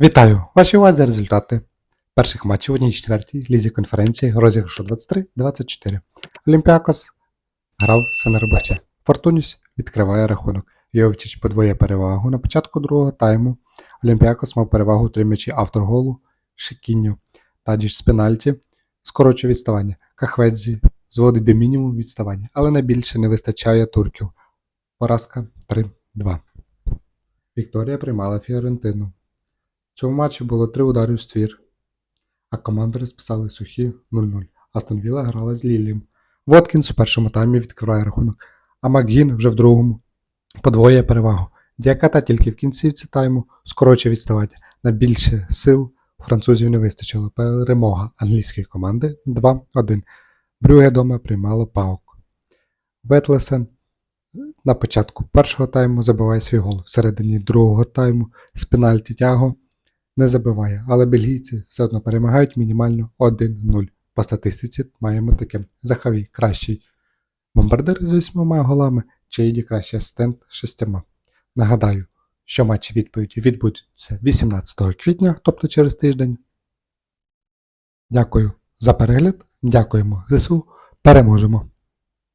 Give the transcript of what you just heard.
Вітаю! Ваші увазі результати перших матчів в одній четвертій лізі конференції розіграшу 23-24. Олімпіакос грав з Фенербахче. Фортуніс відкриває рахунок. Йовчич подвоє перевагу. На початку другого тайму Олімпіакос мав перевагу три м'ячі автор голу Шикіньо. Тадіч з пенальті скорочує відставання. Кахведзі зводить до мінімуму відставання, але найбільше не вистачає турків. Поразка 3-2. Вікторія приймала Фіорентину. В цьому матчі було три удари в ствір, а команди списали сухі 0-0. Астон Вілла грала з Лілієм. Воткінс у першому таймі відкриває рахунок, а Макгін вже в другому подвоює перевагу. Діаката тільки в кінцівці тайму скорочує відставання. На більше сил французів не вистачило. Перемога англійської команди 2-1. Брюге дома приймало Паук. Ветлесен на початку першого тайму забиває свій гол. Всередині другого тайму з пенальті тяго не забиває, але бельгійці все одно перемагають мінімально 1-0. По статистиці маємо таке. Захавій кращий бомбардир з 8 голами, Чейді кращий асистент з 6. Нагадаю, що матчі відповіді відбудуться 18 квітня, тобто через тиждень. Дякую за перегляд. Дякуємо ЗСУ. Переможемо!